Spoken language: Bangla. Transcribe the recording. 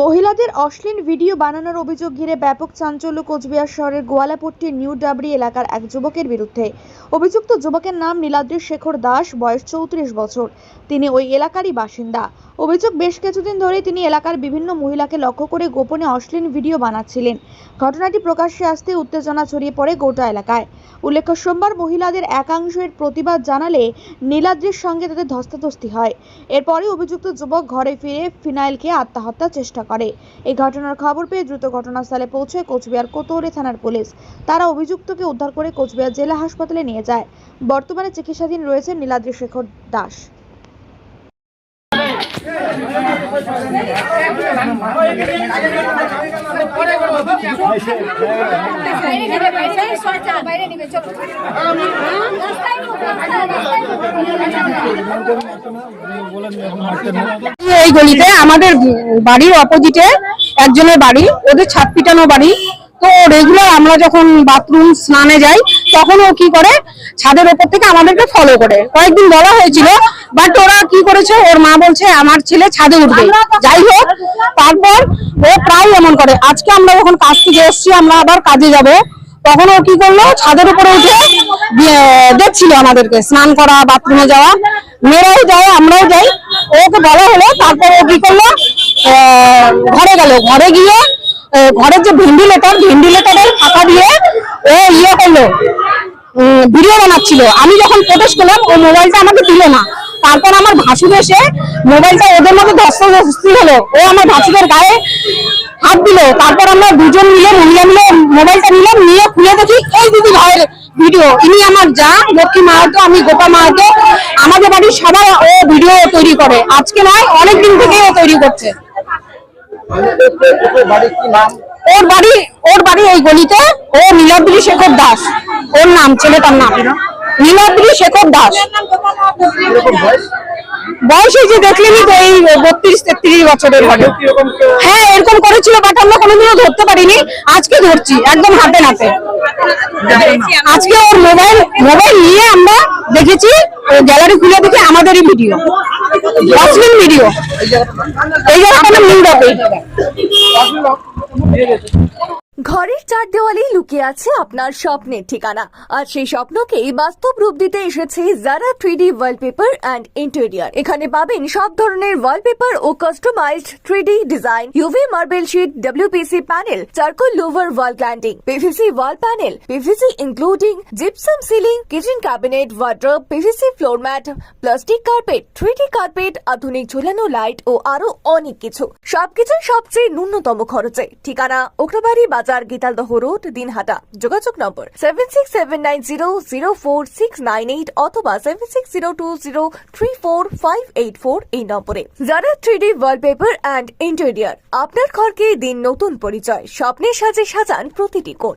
মহিলাদের অশ্লীল ভিডিও বানানোর অভিযোগ ঘিরে ব্যাপক চাঞ্চল্য কোচবিহার শহরের গোয়ালাপট্টির নিউ ডাবরি এলাকার এক যুবকের বিরুদ্ধে। অভিযুক্ত যুবকের নাম নীলাদ্রি শেখর দাস, বয়স চৌত্রিশ বছর। তিনি ওই এলাকারই বাসিন্দা। অভিযোগ, বেশ কিছুদিন ধরেই তিনি এলাকার বিভিন্ন মহিলাকে লক্ষ্য করে গোপনে অশ্লীল ভিডিও বানাচ্ছিলেন। ঘটনাটি প্রকাশ্যে আসতে উত্তেজনা ছড়িয়ে পড়ে গোটা এলাকায়। উল্লেখ্য, সোমবার মহিলাদের একাংশের প্রতিবাদ জানালে নীলাদ্রির সঙ্গে তাদের ধস্তাধস্তি হয়। এরপরে অভিযুক্ত যুবক ঘরে ফিরে ফিনাইলকে আত্মহত্যার চেষ্টা করে। এই ঘটনার খবর পেয়ে দ্রুত ঘটনাস্থলে পৌঁছয় কোচবিহার কোতৌরি থানার পুলিশ। তারা অভিযুক্তকে উদ্ধার করে কোচবিহার জেলা হাসপাতালে নিয়ে যায়। বর্তমানে চিকিৎসাধীন রয়েছেন নীলাদ্রি শেখর দাস। এই গলিতে আমাদের বাড়ির অপোজিটে একজনের বাড়ি ওদের ছাদ পিটানো বাড়ি। তো রেগুলার আমরা যখন বাথরুম স্নানে যাই তখন ও কি করে? ছাদের ওপর থেকে আমাদেরকে ফলো করে। কয়েকদিন বলা হয়েছিল বাট ওরা কি করেছে? ওর মা বলছে আমার ছেলে ছাদে উঠবে। যাই হোক তারপর ও প্রায় এমন করে। আজকে আমরা যখন কাজ থেকে এসেছি আমরা আবার কাজে যাব। তখন ও কি করল? ছাদের উপরে উঠে দিয়ে- দেখছিল আমাদেরকে স্নান করা বাথরুমে যাওয়া। মেয়েরাও যায় আমরাও যাই। ওকে বলা হলো তারপর ও কি করল? ঘরে গেল। ঘরে গিয়ে ঘরের যে ভেন্টিলেটার, ভেন্টিলেটারের ফাঁকা দিয়ে ও ইয়ে করল। ভিডিও বানাচ্ছিল। আমি যখন প্রবেশ করলাম ও মোবাইলটা আমাকে দিল না। তারপর আমার ভাসুর এসে মোবাইলটা ওদের মধ্যে ধস্তাধস্তি হলো। ও আমার ভাসুরের গায়ে হাত দিল। তারপর আমরা দুজন মিলে, মহিলা মিলে মোবাইলটা নিলাম, নিয়ে খুলে দেখি, এই দিদি ভাইয়ের ভিডিও ইনি আমার যা, লক্ষ্মী মাহাতো, আমি গোপা মাহাতো। আমাদের বাড়ির সবাই ও ভিডিও তৈরি করে। আজকে নয় অনেক দিন থেকে ও তৈরি করছে। ওর বাড়ি ওর বাড়ি এই গলিতে। ও নীলাদ্রি শেখর দাস। ওর নাম ছেলেটার নাম। নীলাদ্রি শেখর দাস। বয়স? যে দেখলেনি তো এই বত্রিশ তেত্রিশ বছরের হবে। হ্যাঁ এরকম করেছিল বাট আমরা কোনোদিনও ধরতে পারিনি। আজকে ধরছি একদম হাতে নাতে। আজকে ওর মোবাইল মোবাইল নিয়ে আমরা দেখেছি গ্যালারি খুলে দেখি আমাদেরই ভিডিও। অশ্লীল ভিডিও এই জায়গাটা মিল নিউডাপে ঘরের চার দেওয়ালেই লুকিয়ে আছে আপনার স্বপ্নের ঠিকানা। আর সেই স্বপ্নকেই বাস্তব রূপ দিতে এসেছে Zara three D wallpaper and interior এখানে পাবেন সব ধরনের ওয়ালপেপার ও customised three D design UV marble sheet WPC panel charcoal louver wall cladding PVC wall panel PVC including gypsum ceiling kitchen cabinet wardrobe PVC floor mat plastic carpet three D carpet আধুনিক ঝুলানো লাইট ও আরও অনেক কিছু। সবকিছু সবচেয়ে ন্যূনতম খরচে। ঠিকানা ওকরাবাড়ি বাজার গীতালদহ রোড দিনহাটা যোগাযোগ number seven six seven nine zero zero four six nine eight অথবা seven six zero two zero three four five eight four এই নম্বরে। যারা three D wallpaper and interior আপনার ঘরকে দিন নতুন পরিচয় স্বপ্নের সাজে সাজান প্রতিটি কোণ।